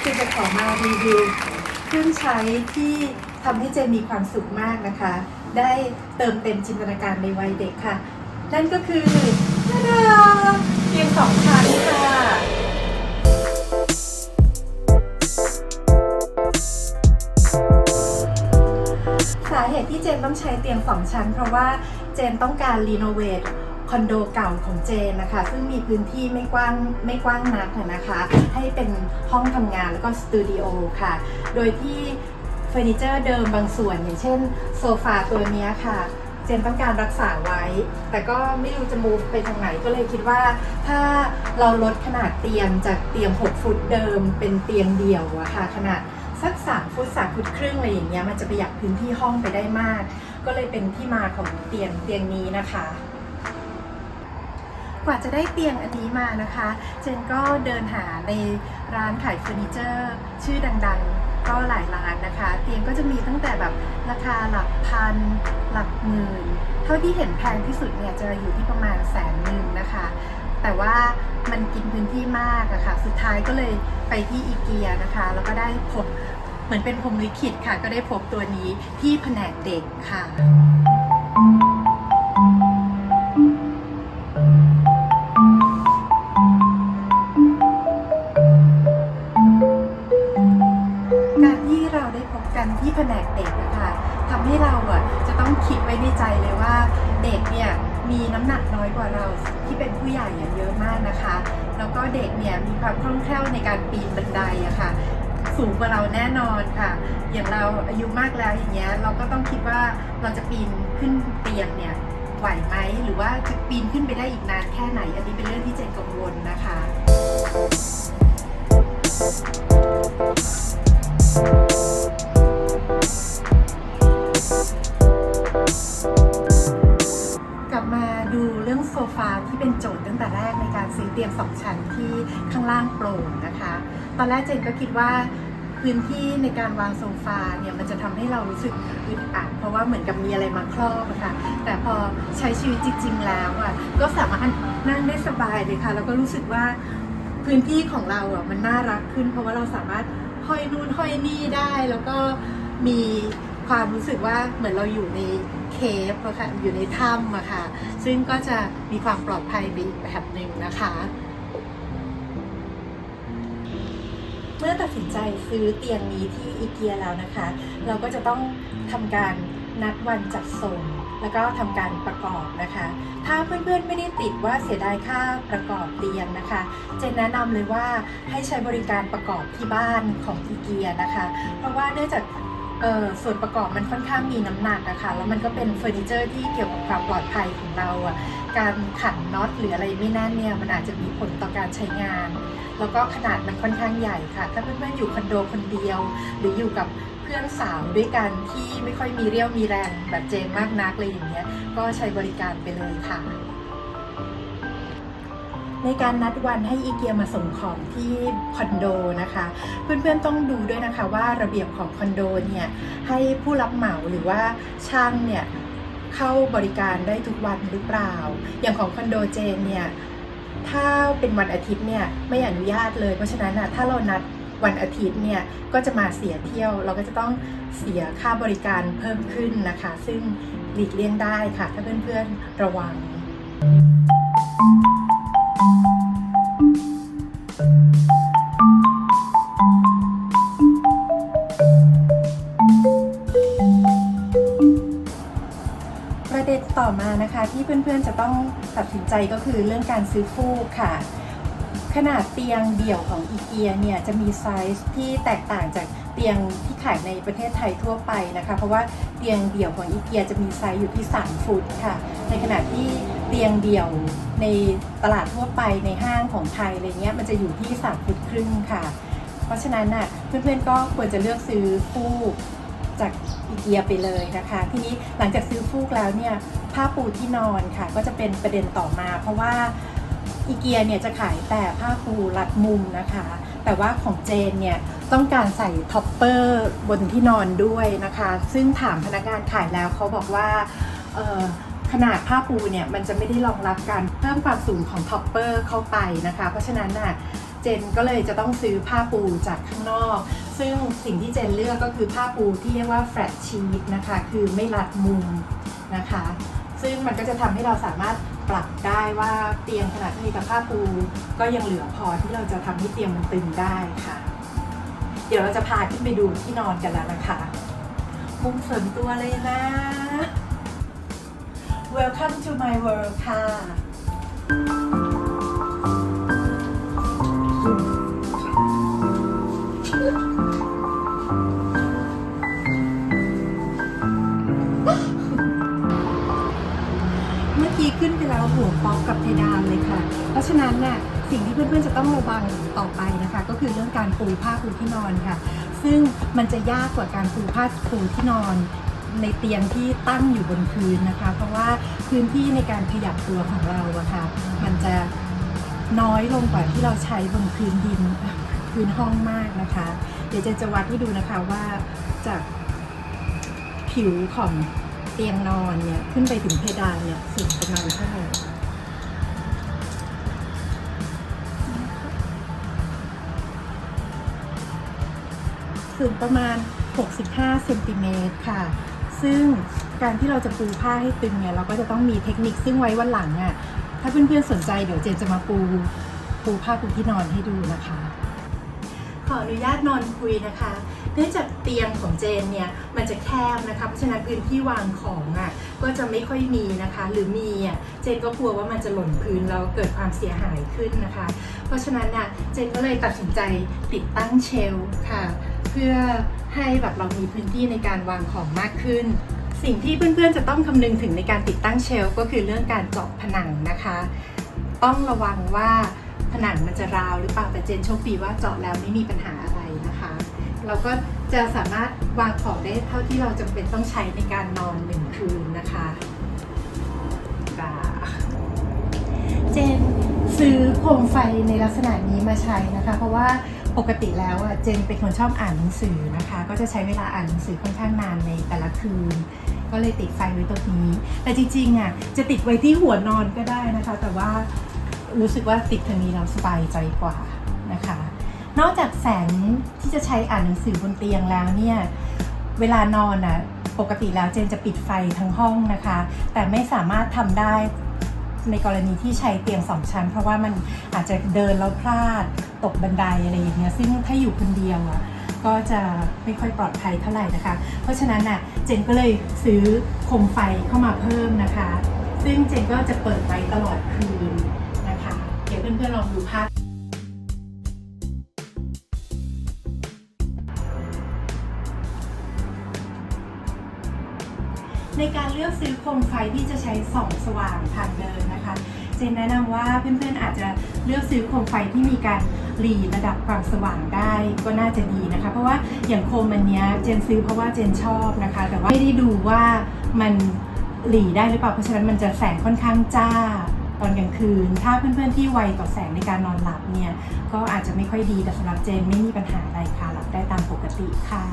เจนจะขอมารีวิวเครื่องใช้ที่ทำให้เจมีความสุขมากนะคะ ได้เติมเต็มจินตนาการในวัยเด็กค่ะ นั่นก็คือดาเตียงสองชั้นค่ะสาเหตุที่เจนต้องใช้เตียงสองชั้น เพราะว่าเจนต้องการรีโนเวท คอนโดเก่าของเจนนะคะ ซึ่งมีพื้นที่ไม่กว้างไม่กว้างนักนะคะ ให้เป็นห้องทำงานแล้วก็สตูดิโอค่ะ โดยที่เฟอร์นิเจอร์เดิมบางส่วน อย่างเช่นโซฟาตัวเนี้ยค่ะเจนต้องการรักษาไว้ แต่ก็ไม่รู้จะ move ไปทางไหนก็เลยคิดว่า ถ้าเราลดขนาดเตียงจากเตียง 6 ฟุตเดิม เป็นเตียงเดี่ยวอะค่ะขนาดสัก 3 ฟุต3ฟุตครึ่งอะไรอย่างเงี้ยมันจะประหยัดพื้นที่ห้องไปได้มาก ก็เลยเป็นที่มาของเตียงเตียงนี้นะคะ กว่าจะได้เตียงอันนี้มานะคะ เจนก็เดินหาในร้านขายเฟอร์นิเจอร์ชื่อดังๆ ก็หลายร้านนะคะ เตียงก็จะมีตั้งแต่แบบราคาหลักพัน หลักหมื่น เท่าที่เห็นแพงที่สุดเนี่ยจะอยู่ที่ประมาณแสนหนึ่งนะคะ แต่ว่ามันกินพื้นที่มากอะค่ะ สุดท้ายก็เลยไปที่อีเกียนะคะ แล้วก็ได้พบเหมือนเป็นพรมลิขิตค่ะ ก็ได้พบตัวนี้ที่แผนกเด็กค่ะ แผนกเด็กนะคะทำให้เราอะจะต้องคิดไว้ในใจเลยว่าเด็กเนี่ยมีน้ำหนักน้อยกว่าเราที่เป็นผู้ใหญ่อะเยอะมากนะคะ แล้วก็เด็กเนี่ยมีความคล่องแคล่วในการปีนบันไดอะค่ะสูงกว่าเราแน่นอนค่ะ อย่างเราอายุมากแล้วอย่างเงี้ยเราก็ต้องคิดว่าเราจะปีนขึ้นเตียงเนี่ยไหวไหมหรือว่าจะปีนขึ้นไปได้อีกนานแค่ไหน อันนี้เป็นเรื่องที่เจนกังวลนะคะก โซฟาที่เป็นโจทย์ตั้งแต่แรกในการซื้อเตียงสองชั้นที่ข้างล่างโปร่งนะคะ ตอนแรกเจนก็คิดว่าพื้นที่ในการวางโซฟาเนี่ยมันจะทำให้เรารู้สึกอึดอัดเพราะว่าเหมือนกับมีอะไรมาครอบอะคะแต่พอใช้ชีวิตจริง ๆ แล้วอะก็สามารถนั่งได้สบายเลยค่ะ แล้วก็รู้สึกว่าพื้นที่ของเราอะมันน่ารักขึ้น เพราะว่าเราสามารถห้อยนู่นห้อยนี่ได้ แล้วก็มีความรู้สึกว่าเหมือนเราอยู่ใน เคฟอะค่ะอยู่ในถ้ำอะค่ะ ซึ่งก็จะมีความปลอดภัยไปอีกแบบหนึ่งนะคะ เมื่อตัดสินใจซื้อเตียงนี้ที่อีเกียแล้วนะคะ เราก็จะต้องทำการนัดวันจัดส่งแล้วก็ทำการประกอบนะคะ ถ้าเพื่อนๆไม่ได้ติดว่าเสียดายค่าประกอบเตียงนะคะ เจนแนะนำเลยว่าให้ใช้บริการประกอบที่บ้านของอีเกียนะคะ เพราะว่าเนื่องจาก เออส่วนประกอบมันค่อนข้างมีน้ำหนักนะคะแล้วมันก็เป็นเฟอร์นิเจอร์ที่เกี่ยวกับความปลอดภัยของเราอะการขันน็อตหรืออะไรไม่แน่นเนี่ยมันอาจจะมีผลต่อการใช้งาน แล้วก็ขนาดมันค่อนข้างใหญ่ค่ะ ถ้าเพื่อนๆอยู่คอนโดคนเดียว หรืออยู่กับเพื่อนสาวด้วยกันที่ไม่ค่อยมีเรี่ยวมีแรงแบบเจนมากนักเลยอย่างเงี้ย ก็ใช้บริการไปเลยค่ะ ในการนัดวันให้อีเกียมาส่งของที่คอนโดนะคะ เพื่อนๆต้องดูด้วยนะคะว่าระเบียบของคอนโดเนี่ยให้ผู้รับเหมาหรือว่าช่างเนี่ยเข้าบริการได้ทุกวันหรือเปล่า อย่างของคอนโดเจนเนี่ยถ้าเป็นวันอาทิตย์เนี่ยไม่อนุญาตเลย เพราะฉะนั้นนะถ้าเรานัดวันอาทิตย์เนี่ยก็จะมาเสียเที่ยว เราก็จะต้องเสียค่าบริการเพิ่มขึ้นนะคะ ซึ่งหลีกเลี่ยงได้ค่ะ ถ้าเพื่อนๆระวัง ประเด็นต่อมานะคะที่เพื่อนๆจะต้องตัดสินใจก็คือเรื่องการซื้อฟูกค่ะ ขนาดเตียงเดี่ยวของอีเกียเนี่ยจะมีไซส์ที่แตกต่างจากเตียงที่ขายในประเทศไทยทั่วไปนะคะ เพราะว่าเตียงเดี่ยวของอีเกียจะมีไซส์อยู่ที่ 3 ฟุตค่ะ ในขณะที่ เตียงเดี่ยวในตลาดทั่วไปในห้างของไทยอะไรเงี้ยมันจะอยู่ที่3ฟุตครึ่งค่ะ เพราะฉะนั้นน่ะเพื่อนๆก็ควรจะเลือกซื้อฟูกจากอีเกียไปเลยนะคะ ทีนี้หลังจากซื้อฟูกแล้วเนี่ยผ้าปูที่นอนค่ะ ก็จะเป็นประเด็นต่อมา เพราะว่าอีเกียเนี่ยจะขายแต่ผ้าปูรัดมุมนะคะ แต่ว่าของเจนเนี่ยต้องการใส่ท็อปเปอร์บนที่นอนด้วยนะคะ ซึ่งถามพนักงานขายแล้วเขาบอกว่า ขนาดผ้าปูเนี่ยมันจะไม่ได้รองรับการเพิ่มความสูงของท็อปเปอร์เข้าไปนะคะ เพราะฉะนั้นน่ะเจนก็เลยจะต้องซื้อผ้าปูจากข้างนอก ซึ่งสิ่งที่เจนเลือกก็คือผ้าปูที่เรียกว่า flat sheet นะคะ คือไม่รัดมุมนะคะ ซึ่งมันก็จะทำให้เราสามารถปรับได้ว่าเตียงขนาดที่มีแต่ผ้าปู ก็ยังเหลือพอที่เราจะทำให้เตียงมันตึงได้ค่ะ เดี๋ยวเราจะพาขึ้นไปดูที่นอนกันแล้วนะคะมุมส่วนตัวเลยนะ Welcome to my world ค่ะ เมื่อกี้ขึ้นไปแล้วหัวป๊อกกับเพดานเลยค่ะ เพราะฉะนั้นน่ะสิ่งที่เพื่อนๆจะต้องระวังต่อไปนะคะ ก็คือเรื่องการปูผ้าปูที่นอนค่ะ ซึ่งมันจะยากกว่าการปูผ้าปูที่นอน ในเตียงที่ตั้งอยู่บนพื้นนะคะ เพราะว่าพื้นที่ในการขยับตัวของเราอะค่ะมันจะน้อยลงกว่าที่เราใช้บนพื้นดินพื้นห้องมากนะคะ เดี๋ยวเจนจะวัดให้ดูนะคะว่าจากผิวของเตียงนอนเนี่ยขึ้นไปถึงเพดานเนี่ยสูงประมาณเท่าไหร่สูงประมาณ 65เซนติเมตรค่ะ ซึ่งการที่เราจะปูผ้าให้ตึงเนี่ยเราก็จะต้องมีเทคนิคซึ่งไว้วันหลังอะ่ะถ้าเพื่อนๆสนใจเดี๋ยวเจนจะมาปูปูผ้าปูที่นอนให้ดูนะคะ ขออนุญาตนอนคุยนะคะเนื่องจากเตียงของเจนเนี่ยมันจะแคบนะคะเพราะฉะนั้นพื้นที่วางของอะก็จะไม่ค่อยมีนะคะ หรือมีอะเจนก็กลัวว่ามันจะหล่นพื้นแล้วเกิดความเสียหายขึ้นนะคะ เพราะฉะนั้นน่ะเจนก็เลยตัดสินใจติดตั้งเชลฟ์ค่ะ พื่อให้แบบเรามีพื้นที่ในการวางของมากขึ้น สิ่งที่เพื่อนๆจะต้องคำนึงถึงในการติดตั้งเชลก็คือเรื่องการเจาะผนังนะคะ ต้องระวังว่าผนังมันจะราวหรือเปล่าแต่เจนโชคดีว่าเจาะแล้วไม่มีปัญหาอะไรนะคะ เราก็จะสามารถวางของได้เท่าที่เราจำเป็นต้องใช้ในการนอนหนึ่งคืนนะคะเจนซื้อโคมไฟในลักษณะนี้มาใช้นะคะ เพราะว่า ปกติแล้วอะเจนเป็นคนชอบอ่านหนังสือนะคะ ก็จะใช้เวลาอ่านหนังสือค่อนข้างนานในแต่ละคืน ก็เลยติดไฟไว้ตรงนี้ แต่จริงๆอะจะติดไว้ที่หัวนอนก็ได้นะคะ แต่ว่ารู้สึกว่าติดทางนี้เราสบายใจกว่านะคะ นอกจากแสงที่จะใช้อ่านหนังสือบนเตียงแล้วเนี่ยเวลานอนอะปกติแล้วเจนจะปิดไฟทั้งห้องนะคะ แต่ไม่สามารถทำได้ในกรณีที่ใช้เตียงสองชั้น เพราะว่ามันอาจจะเดินแล้วพลาด ตกบันไดอะไรอย่างเงี้ยซึ่งถ้าอยู่คนเดียวอะก็จะไม่ค่อยปลอดภัยเท่าไหร่นะคะ เพราะฉะนั้นน่ะเจนก็เลยซื้อโคมไฟเข้ามาเพิ่มนะคะ ซึ่งเจนก็จะเปิดไว้ตลอดคืนนะคะเดี๋ยวเพื่อนๆลองดูภาพในการเลือกซื้อโคมไฟที่จะใช้ส่องสว่างทางเดินนะคะ เจนแนะนำว่าเพื่อนๆอาจจะเลือกซื้อโคมไฟที่มีการหลีระดับความสว่างได้ก็น่าจะดีนะคะ เพราะว่าอย่างโคมอันเนี้ยเจนซื้อเพราะว่าเจนชอบนะคะ แต่ว่าไม่ได้ดูว่ามันหลีได้หรือเปล่าเพราะฉะนั้นมันจะแสงค่อนข้างจ้าตอนกลางคืน ถ้าเพื่อนๆที่ไวต่อแสงในการนอนหลับเนี่ย ก็อาจจะไม่ค่อยดีแต่สำหรับเจนไม่มีปัญหาอะไรค่ะหลับได้ตามปกติค่ะ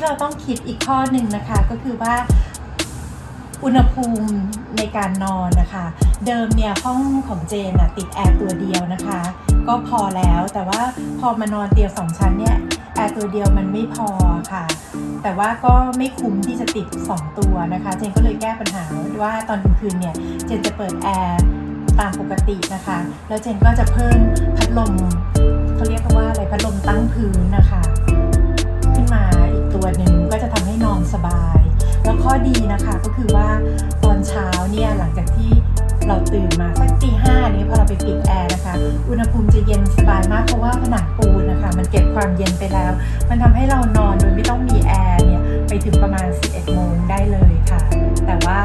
ที่เราต้องคิดอีกข้อหนึ่งนะคะ ก็คือว่าอุณหภูมิในการนอนนะคะ เดิมเนี่ยห้องของเจนอะติดแอร์ตัวเดียวนะคะ ก็พอแล้วแต่ว่าพอมานอนเตียงสองชั้นเนี่ยแอร์ตัวเดียวมันไม่พอค่ะ แต่ว่าก็ไม่คุ้มที่จะติด 2 ตัวนะคะ เจนก็เลยแก้ปัญหาว่าตอนกลางคืนเนี่ยเจนจะเปิดแอร์ตามปกตินะคะ แล้วเจนก็จะเพิ่มพัดลมเขาเรียกว่าอะไรพัดลมตั้งพื้นนะคะ ข้อดีนะคะก็คือว่าตอนเช้าเนี่ยหลังจากที่เราตื่นมาสักตีห้านี้พอเราไปปิดแอร์นะคะ อุณหภูมิจะเย็นสบายมากเพราะว่าผนังปูนนะคะ มันเก็บความเย็นไปแล้ว มันทำให้เรานอนโดยไม่ต้องมีแอร์เนี่ยไปถึงประมาณ 11โมงได้เลยค่ะ แต่ว่า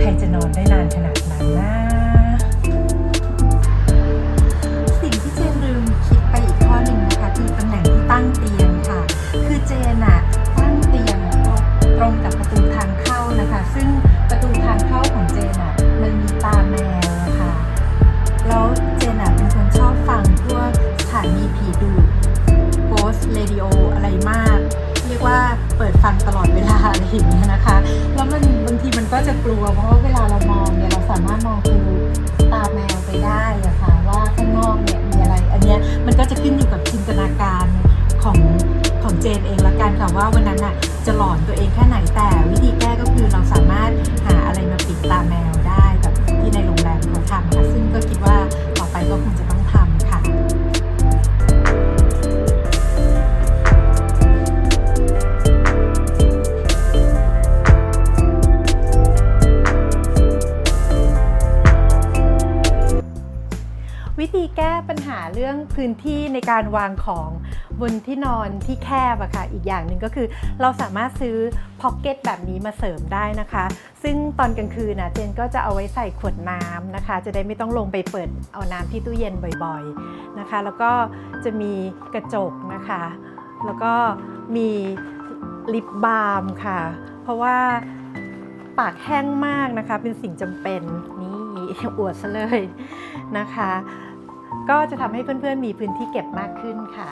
ใครจะนอนได้ มาก เรียกว่าเปิดฟังตลอดเวลาอะไรอย่างเงี้ยนะคะ แล้วมันบางทีมันก็จะกลัว เพราะว่าเวลาเรามองเนี่ยเราสามารถมองคือตาแมวไปได้อะค่ะว่าข้างนอกเนี่ยมีอะไร อันเนี้ยมันก็จะขึ้นอยู่กับจินตนาการของของเจนเองละกันค่ะว่าวันนั้นอะจะหลอนตัวเองแค่ไหนแต่วิธีแก้ก็คือเราสามารถหาอะไรมาปิดตาแมวได้แบบที่ในโรงแรมเขาทำค่ะซึ่งก็ พื้นที่ในการวางของบนที่นอนที่แคบอะค่ะ อีกอย่างหนึ่งก็คือเราสามารถซื้อพ็อกเก็ตแบบนี้มาเสริมได้นะคะ ซึ่งตอนกลางคืนนะเจนก็จะเอาไว้ใส่ขวดน้ำนะคะ จะได้ไม่ต้องลงไปเปิดเอาน้ำที่ตู้เย็นบ่อยๆนะคะ แล้วก็จะมีกระจกนะคะ แล้วก็มีลิปบาล์มค่ะ เพราะว่าปากแห้งมากนะคะ เป็นสิ่งจำเป็นนี่อวดซะเลยนะคะ ก็จะทำให้เพื่อนๆมีพื้นที่เก็บมากขึ้นค่ะ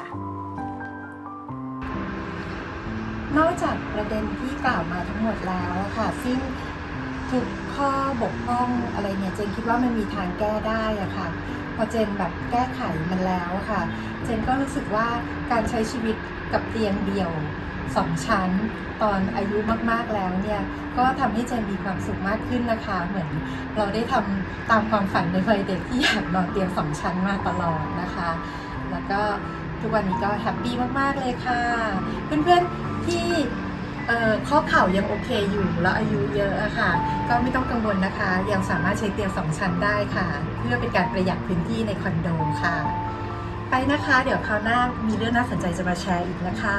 นอกจากประเด็นที่กล่าวมาทั้งหมดแล้วค่ะซึ่งทุกข้อบกพร่องอะไรเนี่ยเจนคิดว่ามันมีทางแก้ได้อะค่ะ พอเจนแบบแก้ไขมันแล้วค่ะ เจนก็รู้สึกว่าการใช้ชีวิตกับเตียงเดี่ยว สองชั้น ตอนอายุมากๆแล้วเนี่ยก็ทำให้เจนมีความสุขมากขึ้นนะคะ เหมือนเราได้ทำตามความฝันในวัยเด็กที่อยากนอนเตียงสองชั้นมาตลอดนะคะ แล้วก็ทุกวันนี้ก็แฮปปี้มากๆเลยค่ะ เพื่อนๆที่เอ่อข้อเข่ายังโอเคอยู่แล้วอายุเยอะอะค่ะ ก็ไม่ต้องกังวลนะคะ ยังสามารถใช้เตียงสองชั้นได้ค่ะ เพื่อเป็นการประหยัดพื้นที่ในคอนโดค่ะ ไปนะคะ เดี๋ยวคราวหน้ามีเรื่องน่าสนใจจะมาแชร์อีกนะคะ